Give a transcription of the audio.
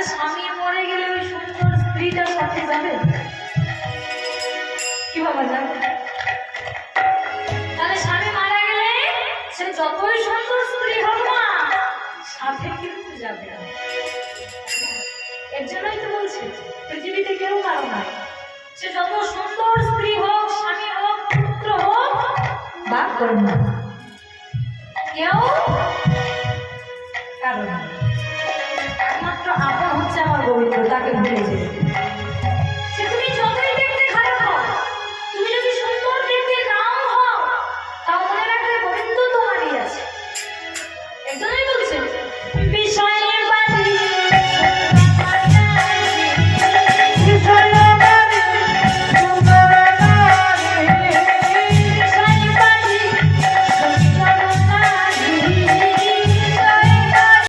আচ্ছা স্বামী মরে গেলে ওই সুন্দর স্ত্রীটার সাথে যাবে? কি বাবা যাবে তাহলে স্বামী মারা গেলে সে যতই সুন্দর স্ত্রী হোক না, সাথে কিন্তু যাবে না। এর জন্যই তো বলছি, পৃথিবীতে কেউ কারও না সে যত সুন্দর স্ত্রী হোক, স্বামী হোক, পুত্র হোক বা কন্যা কেউ কারও গোবিন্দ তাকে ভুলে যেতে আছে। তো